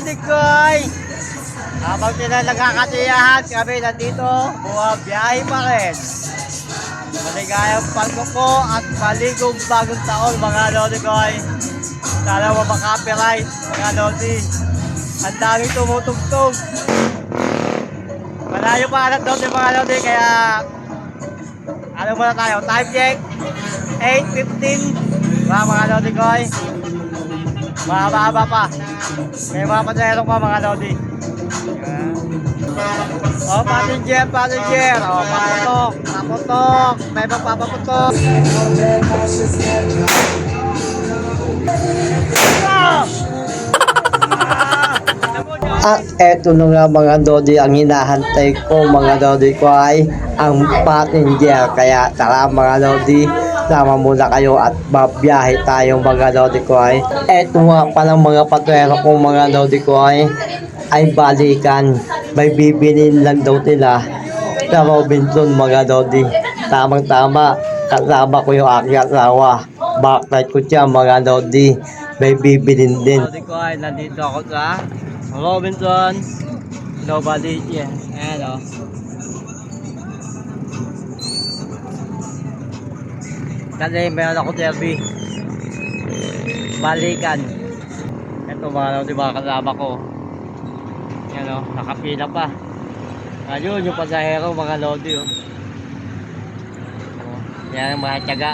mga Lodi Koy! Habang sila nagkakatiyahan, kami nandito, buwabiyahe pa rin. Maligayang pagkuko at maligong bagong taon mga Lodi Koy. Sana mo makapiright mga Lodi. Ang daming tumutugtog. Malayo pa alat doon yung mga Lodi, kaya ano muna tayo? Time check. 8.15. Mga mga Lodi Koy. Mahaba-haba pa. May mga pasahero pa mga Lodi. Yan. Oh, passenger, passenger. Oh, paputok, paputok. May magpapaputok. Ah! At eto na nga mga Dodi, ang hinahantay ko mga Dodi ko ay ang passenger. Kaya tara mga Dodi, sama muna kayo at babiyahe tayo mga Dodi ko ay. Eto nga palang mga patwero ko mga Dodi ko ay balikan. May bibilin lang daw nila sa Robinson mga Dodi. Tamang tama, kasama ko yung aking asawa. Backlight ko siya mga Dodi. May bibilin din. Dodi ko ay nandito ako sa Robinson. Nobody yeah. Ayan Kasi meron ako derby. Balikan. Ito mga ano, di ba kasama ko. Yan o, nakapila pa. Ayun, yung pasahero, mga lodi o. Yan ang mga tiyaga.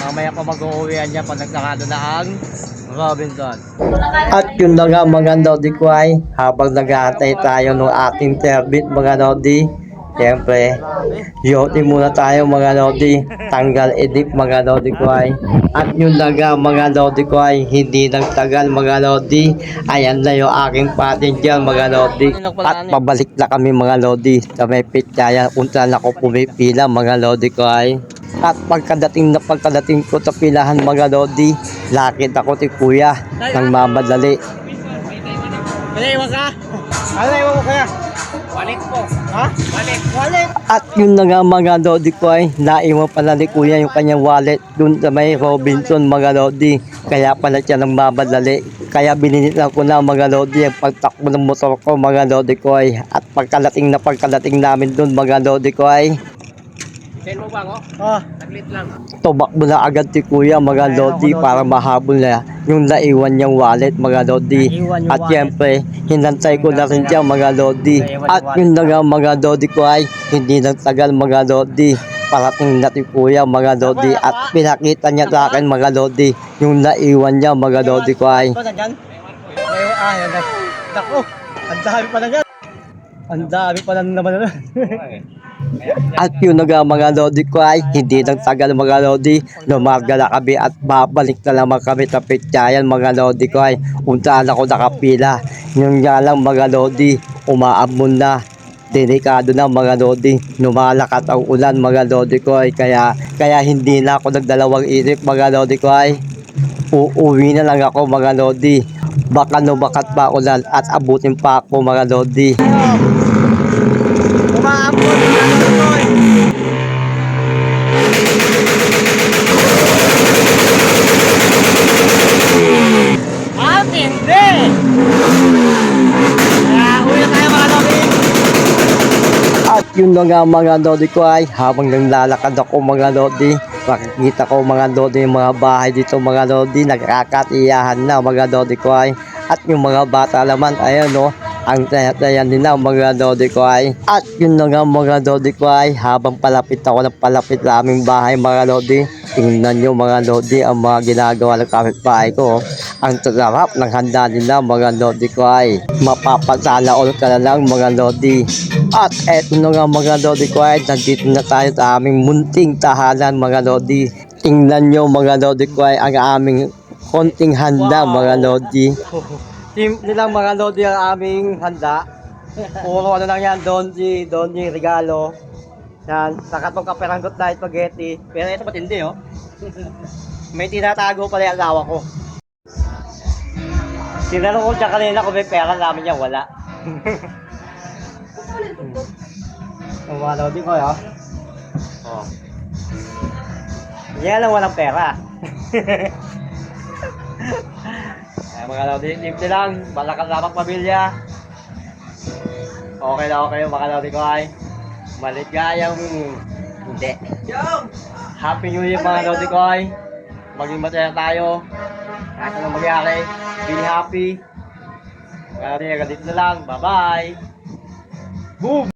Mamaya ko mag-uwihan niya pag nagsakado na ang Robinson. At yun na nga mga Nodi ko ay habang naghahantay tayo ng ating terbit mga Nodi. Siyempre, yote muna tayo mga Nodi. Tanggal edip mga Nodi ko ay. At yun na nga mga Nodi ko ay hindi nang tagal mga Nodi. Ayan na yung aking passenger mga Nodi. At pabalik na kami mga Nodi. Sa may pitaya kung saan ako pumipila mga Nodi ko ay. At pagkadating na pagkadating ko sa pilahan mga Lodi, lakit ako si Kuya nang mamadali. Naiwan ka? Ano naiwan mo kaya? Wallet po. Ha? Wallet. Wallet. At yun na nga mga Lodi ko ay naiwan pala ni Kuya yung kanyang wallet dun sa may Robinson mga Lodi. Kaya pala siya nang mamadali. Kaya bininitan ko na mga Lodi ang pagtakbo ng motor ko mga Lodi ko ay. At pagkalating na pagkalating namin dun mga Lodi ko ay Send mo ba ako? Oh, Saglit lang. tumakbo na agad si Kuya mga Ay, Lodi para mahabol na yung naiwan niyang wallet mga Lodi. At siyempre, hinantay ko na rin siya mga Lodi. At yun na nga mga Lodi ko ay hindi nang tagal mga Lodi. Parating na si Kuya mga Lodi at pinakita niya sa akin mga Lodi yung naiwan niya mga Lodi ko ay. Ah, ang dami pa dyan. Ang dami pa na naman na. At yun na nga mga Lodi ko ay hindi nang tagal mga Lodi. Lumarga na kami at babalik na naman kami sa pityayan mga Lodi ko ay untaan ako nakapila. Yung nga lang mga Lodi, umaamon na. Delikado na mga Lodi. Lumalakat ang ulan mga Lodi ko ay kaya, kaya hindi na ako nagdalawang isip mga Lodi ko ay uuwi na lang ako mga Lodi. Baka numakat pa ulan at abutin pa ako mga Lodi. Umaambon mga Lodi Ang hindi! Kaya uwi na tayo mga Lodi. At yun na nga mga Lodi ko ay habang naglalakad ako mga Lodi, makikita ko mga Lodi yung mga bahay dito mga Lodi, nagkakatiyahan na mga Lodi ko ay. At yung mga bata naman, ayan no, ang saya-saya nila mga Lodi ko ay. At yun na nga mga Lodi ko ay habang palapit ako ng palapit sa aming bahay mga Lodi, tingnan nyo mga Lodi ang mga ginagawa ng kapitbahay ko. Ang sarap ng handa nila mga Lodi ko ay mapapasala all ka na lang mga Lodi. At eto na nga mga Lodi ko ay nandito na tayo sa aming munting tahanan mga Lodi. Tingnan nyo mga Lodi ko ay ang aming konting handa mga Lodi. Team nilang mga Lodi ang aming handa. Puro ano lang yan, Donji, Donji, regalo. Yan, sakatong kaperanggot na spaghetti. Pero ito matindi oh. May tinatago pala yung asawa ko. Tinanong ko siya kanina kung may pera namin niya, wala. Ang mga Lodi ko, ah. Oh. Yan lang walang pera. Mga Lodi, simple lang. Balakal lamang pamilya. Okay na okay, mga Lodi ko ay. Maligayang hindi. Happy New Year mga Lodi ko ay. Maging masaya tayo. Kahit anong mangyari, be happy. Mga Lodi, dito na lang. Bye-bye. Boom!